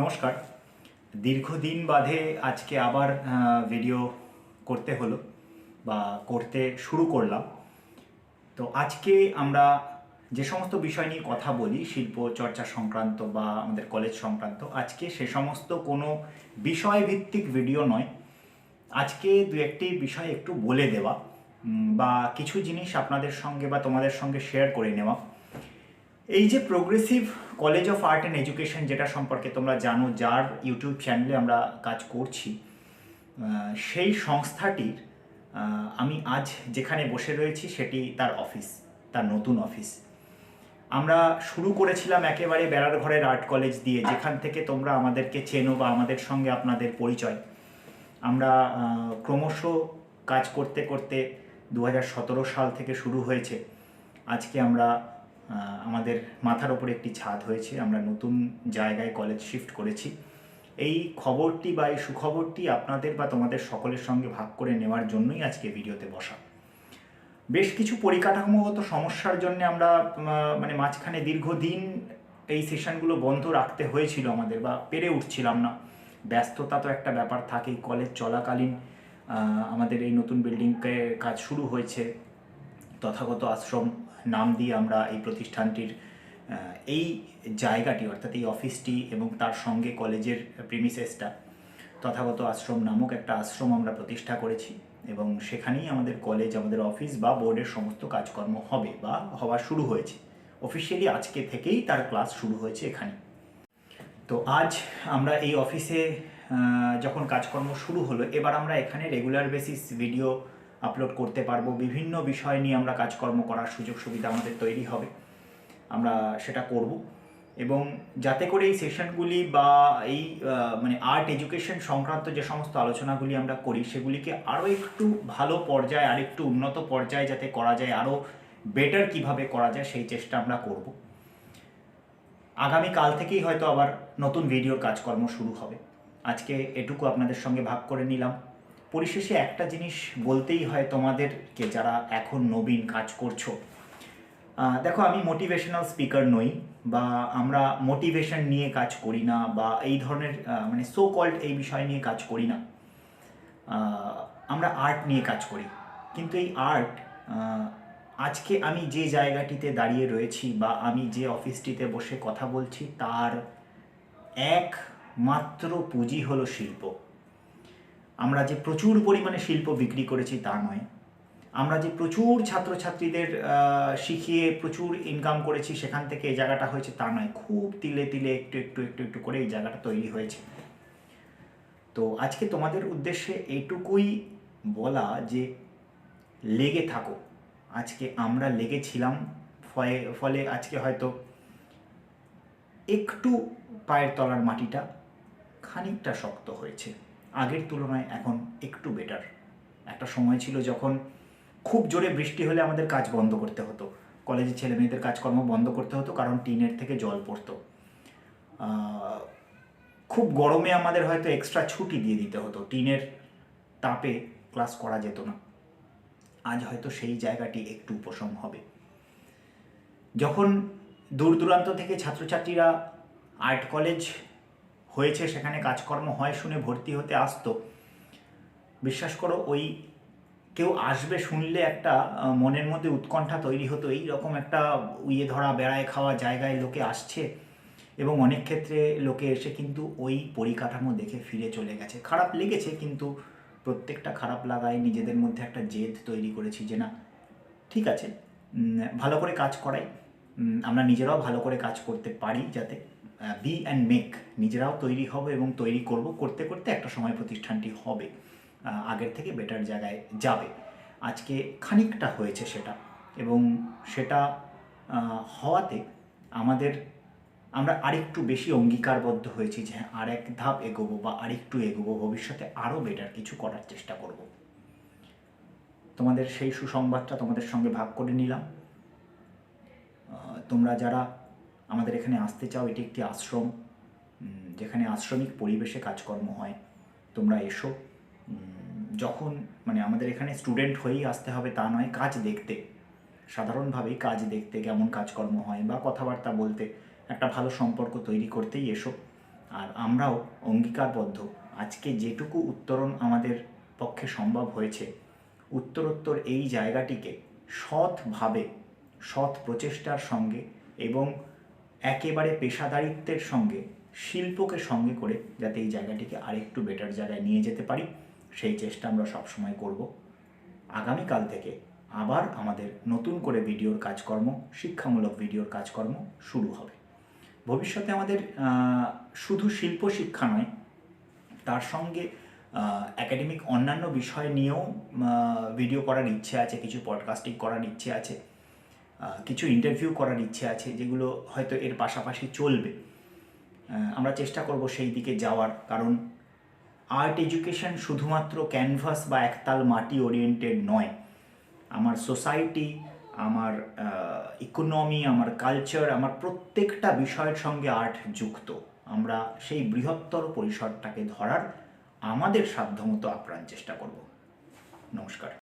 নমস্কার। দীর্ঘদিন বাদে আজকে আবার ভিডিও করতে হলো বা করতে শুরু করলাম। তো আজকে আমরা যে সমস্ত বিষয় নিয়ে কথা বলি, শিল্প চর্চা সংক্রান্ত বা আমাদের কলেজ সংক্রান্ত, আজকে সে সমস্ত কোনো বিষয়ভিত্তিক ভিডিও নয়। আজকে দু একটি বিষয় একটু বলে দেওয়া বা কিছু জিনিস আপনাদের সঙ্গে বা তোমাদের সঙ্গে শেয়ার করে নেওয়া। এই যে progressive college of art and education যেটা সম্পর্কে তোমরা জানো, যার ইউটিউব চ্যানেলে আমরা কাজ করছি সেই সংস্থাটির আমি আজ যেখানে বসে রয়েছি সেটি তার অফিস তার নতুন অফিস আমরা শুরু করেছিলাম একেবারে বেড়ার ঘরের আর্ট কলেজ দিয়ে, যেখান থেকে তোমরা আমাদেরকে চেনো বা আমাদের সঙ্গে আপনাদের পরিচয়। আমরা ক্রমশ কাজ করতে করতে দু হাজার সতেরো সাল থেকে শুরু হয়েছে। আজকে আমরা আমাদের মাথার ওপরে একটি ছাদ হয়েছে, আমরা নতুন জায়গায় কলেজ শিফট করেছি। এই খবরটি বা এই সুখবরটি আপনাদের বা তোমাদের সকলের সঙ্গে ভাগ করে নেওয়ার জন্যই আজকে ভিডিওতে বসা। বেশ কিছু পরিকাঠামোগত সমস্যার জন্য আমরা মানে মাঝখানে দীর্ঘদিন এই সেশনগুলো বন্ধ রাখতে হয়েছিল আমাদের বা পেরে উঠছিলাম না। ব্যস্ততা তো একটা ব্যাপার থাকেই কলেজ চলাকালীন আমাদের এই নতুন বিল্ডিংকে কাজ শুরু হয়েছে। তথাগত আশ্রম নাম দিয়ে আমরা এই প্রতিষ্ঠানটির এই জায়গাটি অর্থাৎ এই অফিসটি এবং তার সঙ্গে কলেজের প্রিমিসেসটা তথাগত আশ্রম নামক একটা আশ্রম আমরা প্রতিষ্ঠা করেছি এবং সেখানেই আমাদের কলেজ, আমাদের অফিস বা বোর্ডের সমস্ত কাজকর্ম হবে বা হওয়া শুরু হয়েছে। অফিসিয়ালি আজকে থেকেই তার ক্লাস শুরু হয়েছে এখানে। তো আজ আমরা এই অফিসে যখন কাজকর্ম শুরু হলো, এবার আমরা এখানে রেগুলার বেসিস ভিডিও আপলোড করতে পারব। বিভিন্ন বিষয় নিয়ে আমরা কাজকর্ম করার সুযোগ সুবিধা আমাদের তৈরি হবে। আমরা সেটা করব। এবং যাতে করে এই সেশনগুলি বা এই মানে আর্ট এডুকেশন সংক্রান্ত যে সমস্ত আলোচনাগুলি আমরা করি, সেগুলিকে আরও একটু ভালো পর্যায়ে, আর একটু উন্নত পর্যায়ে যাতে করা যায়, আরও বেটার কীভাবে করা যায়, সেই চেষ্টা আমরা করব। আগামী কাল থেকেই হয়তো আবার নতুন ভিডিওর কাজকর্ম শুরু হবে। আজকে এটুকু আপনাদের সঙ্গে ভাগ করে নিলাম। পরিশেষে একটা জিনিস বলতেই হয় তোমাদেরকে যারা এখন নবীন কাজ করছ। দেখো, আমি মোটিভেশনাল স্পিকার নই বা আমরা মোটিভেশন নিয়ে কাজ করি না বা এই ধরনের মানে সো কল্ড এই বিষয় নিয়ে কাজ করি না। আমরা আর্ট নিয়ে কাজ করি। কিন্তু এই আর্ট আজকে আমি যে জায়গাটিতে দাঁড়িয়ে রয়েছি বা আমি যে অফিসটিতে বসে কথা বলছি, তার একমাত্র পুঁজি হলো শিল্প। আমরা যে প্রচুর পরিমাণে শিল্প বিক্রি করেছি তা নয়। আমরা যে প্রচুর ছাত্রছাত্রীদের শিখিয়ে প্রচুর ইনকাম করেছি সেখান থেকে এই জায়গাটা হয়েছে তা নয়। খুব তিলে তিলে একটু একটু একটু একটু করে এই জায়গাটা তৈরি হয়েছে। তো আজকে তোমাদের উদ্দেশ্যে এইটুকুই বলা যে লেগে থাকো। আজকে আমরা লেগেছিলাম ফলে ফলে আজকে হয়তো একটু পায়ের তলার মাটিটা খানিকটা শক্ত হয়েছে। আগের তুলনায় এখন একটু বেটার একটা সময় ছিল যখন খুব জোরে বৃষ্টি হলে আমাদের কাজ বন্ধ করতে হতো। কলেজের ছেলে মেয়েদের কাজকর্ম বন্ধ করতে হতো কারণ টিনের থেকে জল পড়তো। খুব গরমে আমাদের হয়তো এক্সট্রা ছুটি দিয়ে দিতে হতো। টিনের তাপে ক্লাস করা যেত না। আজ হয়তো সেই জায়গাটি একটু উপশম হবে। যখন দূর দূরান্ত থেকে ছাত্রছাত্রীরা আর্ট কলেজ হয়েছে, সেখানে কাজকর্ম হয় শুনে ভর্তি হতে আসতো। বিশ্বাস করো, ওই কেউ আসবে শুনলে একটা মনের মধ্যে উৎকণ্ঠা তৈরি হতো। এই রকম একটা উইয়ে ধরা, বেড়ায় খাওয়া জায়গায় লোকে আসছে এবং অনেক ক্ষেত্রে লোকে এসে কিন্তু ওই পরিকাঠামো দেখে ফিরে চলে গেছে। খারাপ লেগেছে কিন্তু প্রত্যেকটা খারাপ লাগায় নিজেদের মধ্যে একটা জেদ তৈরি করেছি যে না, ঠিক আছে ভালো করে কাজ করাই আমরা নিজেরাও ভালো করে কাজ করতে পারি যাতে। বি অ্যান্ড মেক নিজেরাও তৈরি হব এবং তৈরি করব করতে করতে একটা সময় প্রতিষ্ঠানটি হবে আগের থেকে বেটার জায়গায় যাবে। আজকে খানিকটা হয়েছে সেটা এবং সেটা হওয়াতে আমাদের আমরা আরেকটু বেশি অঙ্গীকারবদ্ধ হয়েছি যে হ্যাঁ, আর এক ধাপ এগোবো বা আরেকটু এগোবো ভবিষ্যতে আরও বেটার কিছু করার চেষ্টা করব। তোমাদের সেই সুসংবাদটা তোমাদের সঙ্গে ভাগ করে নিলাম। তোমরা যারা আমাদের এখানে আসতে চাও, এটি একটি আশ্রম যেখানে আশ্রমিক পরিবেশে কাজকর্ম হয়। তোমরা এসো। যখন মানে আমাদের এখানে স্টুডেন্ট হয়েই আসতে হবে তা নয়, কাজ দেখতে। সাধারণভাবেই কাজ দেখতে, কেমন কাজকর্ম হয় বা কথাবার্তা বলতে, একটা ভালো সম্পর্ক তৈরি করতেই এসো। আর আমরাও অঙ্গীকারবদ্ধ। আজকে যেটুকু উত্তরণ আমাদের পক্ষে সম্ভব হয়েছে, উত্তরোত্তর এই জায়গাটিকে সৎভাবে, সৎ প্রচেষ্টার সঙ্গে এবং একেবারে পেশাদারিত্বের সঙ্গে, শিল্পকে সঙ্গে করে যাতে এই জায়গাটিকে আরেকটু বেটার জায়গায় নিয়ে যেতে পারি, সেই চেষ্টা আমরা সবসময় করব। আগামীকাল থেকে আবার আমাদের নতুন করে ভিডিওর কাজকর্ম, শিক্ষামূলক ভিডিওর কাজকর্ম শুরু হবে। ভবিষ্যতে আমাদের শুধু শিল্প শিক্ষা নয়, তার সঙ্গে একাডেমিক অন্যান্য বিষয় নিয়েও ভিডিও করার ইচ্ছে আছে, কিছু পডকাস্টিং করার ইচ্ছে আছে। কিছু ইন্টারভিউ করার ইচ্ছে আছে যেগুলো হয়তো এর পাশাপাশি চলবে। আমরা চেষ্টা করব সেই দিকে যাওয়ার। কারণ আর্ট এডুকেশন শুধুমাত্র ক্যানভাস বা একতাল মাটি ওরিয়েন্টেড নয়। আমার সোসাইটি আমার ইকোনমি আমার কালচার আমার প্রত্যেকটা বিষয়ের সঙ্গে আর্ট যুক্ত। আমরা সেই বৃহত্তর পরিসরটাকে ধরার আমাদের সাধ্যমতো আপ্রাণ চেষ্টা করব। নমস্কার।